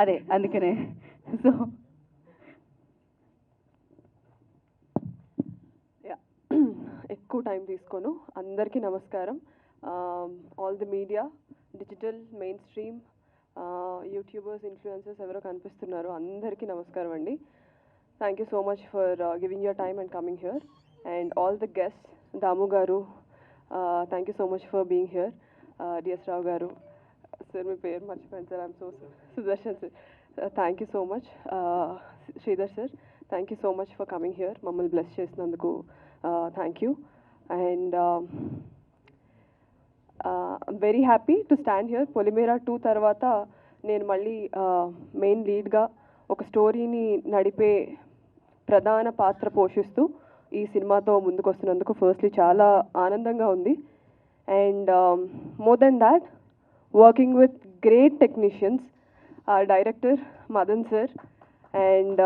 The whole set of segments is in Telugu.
అదే అందుకనే. సో ఎక్కువ టైం తీసుకోను. అందరికీ నమస్కారం. All the media digital mainstream YouTubers influencers ఎవరో కనిపిస్తున్నారు అందరికీ నమస్కారం అండి. Thank you so much for giving your time and coming here and all the guest Damu garu thank you so much for being here DS Rao garu sir మీ పేరు మర్చిపోయాను sir I'm so Sudarshan sir thank you so much Sridhar sir thank you so much for coming here మమ్మల్ని బ్లెస్ చేసినందుకు thank you and very happy to stand here Polimera two తర్వాత నేను మళ్ళీ మెయిన్ లీడ్గా ఒక స్టోరీని నడిపే ప్రధాన పాత్ర పోషిస్తూ ఈ సినిమాతో ముందుకు వస్తున్నందుకు ఫస్ట్లీ చాలా ఆనందంగా ఉంది. And more than that working with great technicians director Madan sir and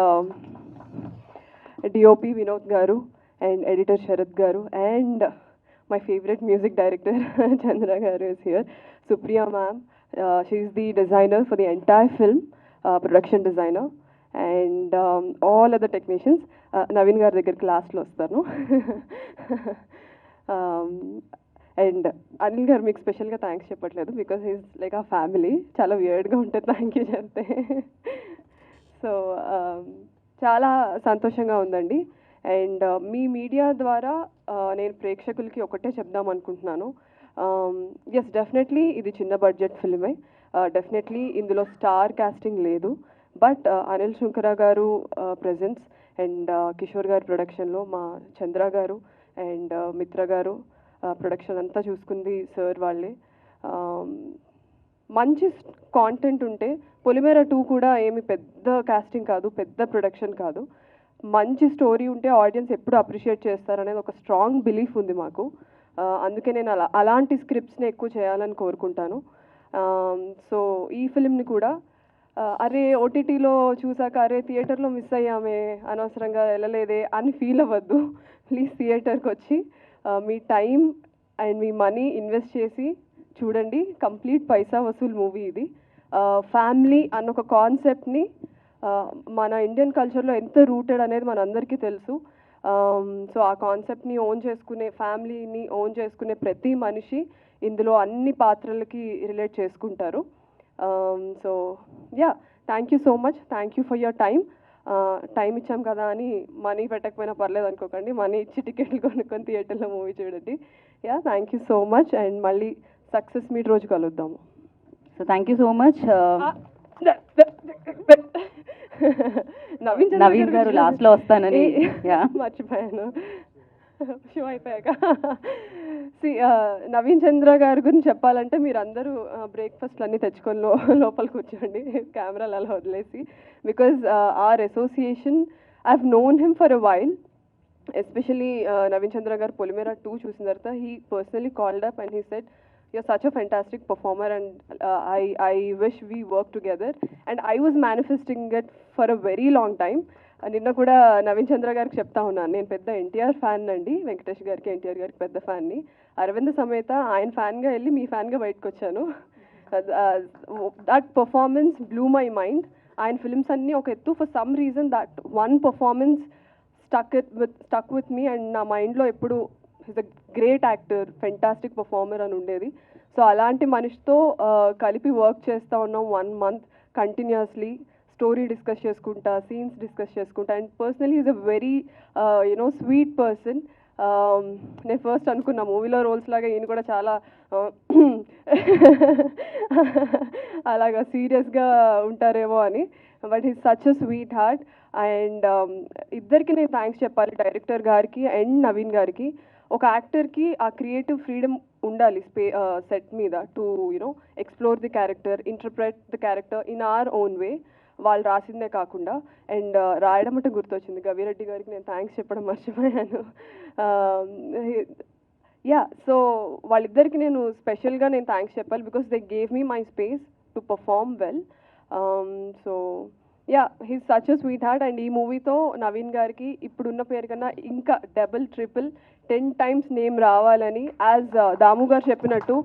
DOP Vinod garu and editor Sharath garu and my favourite music director Chandra garu is here Supriya ma'am she's the designer for the entire film production designer and all other technicians Naveen గారి దగ్గరికి లాస్ట్లో వస్తాను అండ్ అనిల్ గారు మీకు స్పెషల్గా థ్యాంక్స్ చెప్పట్లేదు because is like a family. చాలా వియర్డ్గా ఉంటుంది థ్యాంక్ యూ చెప్తే. సో um, చాలా సంతోషంగా ఉందండి. అండ్ uh, మీ మీడియా ద్వారా uh, నేను ప్రేక్షకులకి ఒకటే చెప్దాం అనుకుంటున్నాను. Um, ఎస్ డెఫినెట్లీ ఇది చిన్న బడ్జెట్ ఫిల్మే డెఫినెట్లీ ఇందులో స్టార్ కాస్టింగ్ లేదు. But uh, Anil Sunkara garu presence and Kishore గారి ప్రొడక్షన్లో మా చంద్ర గారు. అండ్ మిత్ర గారు. ప్రొడక్షన్ అంతా చూసుకుంది సార్ వాళ్ళే. మంచి కాంటెంట్ ఉంటే పొలిమేర టూ కూడా ఏమి పెద్ద కాస్టింగ్ కాదు పెద్ద ప్రొడక్షన్ కాదు. మంచి స్టోరీ ఉంటే ఆడియన్స్ ఎప్పుడు అప్రిషియేట్ చేస్తారనేది ఒక స్ట్రాంగ్ బిలీఫ్ ఉంది మాకు. అందుకే నేను అలా అలాంటి స్క్రిప్ట్స్ని ఎక్కువ చేయాలని కోరుకుంటాను. సో ఈ ఫిలింని కూడా అరే ఓటీటీలో చూసాక అరే థియేటర్లో మిస్ అయ్యామే అనవసరంగా వెళ్ళలేదే అని ఫీల్ అవ్వద్దు. ప్లీజ్ థియేటర్కి వచ్చి మీ టైం అండ్ మీ మనీ ఇన్వెస్ట్ చేసి చూడండి కంప్లీట్ పైసా వసూల్ మూవీ ఇది. ఫ్యామిలీ అన్న ఒక కాన్సెప్ట్ని మన ఇండియన్ కల్చర్లో ఎంత రూటెడ్ అనేది మనందరికీ తెలుసు. సో ఆ కాన్సెప్ట్ని ఓన్ చేసుకునే ఫ్యామిలీని ఓన్ చేసుకునే ప్రతి మనిషి ఇందులో అన్ని పాత్రలకి రిలేట్ చేసుకుంటారు. So yeah thank you so much thank you for your time time ఇచ్చాం కదా అని మనీ పెట్టకపోయినా పర్లేదు అనుకోకండి. మనీ ఇచ్చి టికెట్లు కొనుక్కొని థియేటర్లో మూవీ చూడండి. Yeah thank you so much. And మళ్ళీ సక్సెస్ మీట్ రోజు కలుద్దాము. So thank you so much Naveen Naveen garu లాస్ట్లో వస్తానని. మర్చిపోయాను. షో అయిపోయాక. సి నవీన్ చంద్ర గారి గురించి చెప్పాలంటే మీరు అందరూ బ్రేక్ఫాస్ట్లు అన్నీ తెచ్చుకొని లో లోపల కూర్చోండి కెమెరాలు అలా వదిలేసి because our association I have known him for a while especially Naveen Chandra garu Polimera two చూసిన తర్వాత he personally called up and he said you're such a fantastic performer and uh, I, I wish we work together. And I was manifesting it for a very long time. నిన్న కూడా నవీన్ చంద్ర గారికి చెప్తా ఉన్నాను. నేను పెద్ద ఎన్టీఆర్ ఫ్యాన్ అండి. వెంకటేష్ గారికి ఎన్టీఆర్ గారికి పెద్ద ఫ్యాన్ని అరవింద్ సమేత ఆయన ఫ్యాన్గా వెళ్ళి మీ ఫ్యాన్గా బయటకు వచ్చాను. That performance blew my mind ఆయన ఫిల్మ్స్ అన్నీ ఒక ఎత్తు for some reason that one performance stuck with stuck with me and నా మైండ్లో ఎప్పుడు he's a great actor fantastic performer అని ఉండేది. సో అలాంటి మనిషితో uh, కలిపి వర్క్ చేస్తూ ఉన్నాం one month continuously story discuss చేసుకుంటా సీన్స్ డిస్కస్ చేసుకుంటా. And personally is a very you know sweet person నేను ఫస్ట్ అనుకున్నా మూవీలో రోల్స్ లాగా ఈయన కూడా చాలా uh, అలాగా సీరియస్గా ఉంటారేమో అని. But is such a sweet heart and ఇద్దరికి నేను థ్యాంక్స్ చెప్పాలి డైరెక్టర్ గారికి అండ్ నవీన్ గారికి. ఒక యాక్టర్కి ఆ క్రియేటివ్ ఫ్రీడమ్ ఉండాలి స్పే uh, సెట్ మీద to you know explore the character interpret the character in our own way వాళ్ళు రాసిందే కాకుండా అండ్ రాయడం అంటే గుర్తొచ్చింది. గవిరెడ్డి గారికి నేను థ్యాంక్స్ చెప్పడం మర్చిపోయాను. యా సో వాళ్ళిద్దరికి నేను స్పెషల్గా నేను థ్యాంక్స్ చెప్పాలి because they gave me my space to perform well. So yeah he's such a sweet heart and ఈ మూవీతో నవీన్ గారికి ఇప్పుడున్న పేరు కన్నా ఇంకా double triple ten times name రావాలని యాజ్ uh, దాము గారు చెప్పినట్టు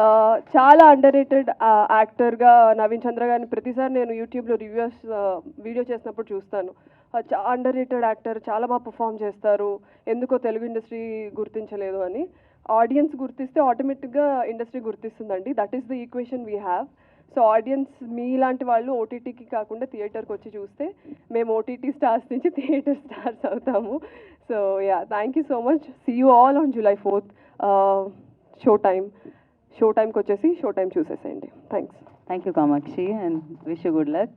uh, చాలా అండర్ రేటెడ్ యాక్టర్గా నవీన్ చంద్ర గారిని ప్రతిసారి నేను యూట్యూబ్లో రివ్యూస్ వీడియో చేసినప్పుడు చూస్తాను. Uh, చా చాలా అండర్ రేటెడ్ యాక్టర్ చాలా బాగా పర్ఫామ్ చేస్తారు. ఎందుకో తెలుగు ఇండస్ట్రీ గుర్తించలేదు అని. ఆడియన్స్ గుర్తిస్తే ఆటోమేటిక్గా industry గుర్తిస్తుందండి. That is the equation we have so audience మీలాంటి వాళ్ళు ఓటీటీకి కాకుండా థియేటర్కి వచ్చి చూస్తే మేము ఓటీటీ స్టార్స్ నుంచి థియేటర్ స్టార్స్ అవుతాము. So yeah thank you so much see you all on July fourth show time show టైంకి వచ్చేసి షో టైం చూసేసేయండి thanks thank you Kamakshi and wish good luck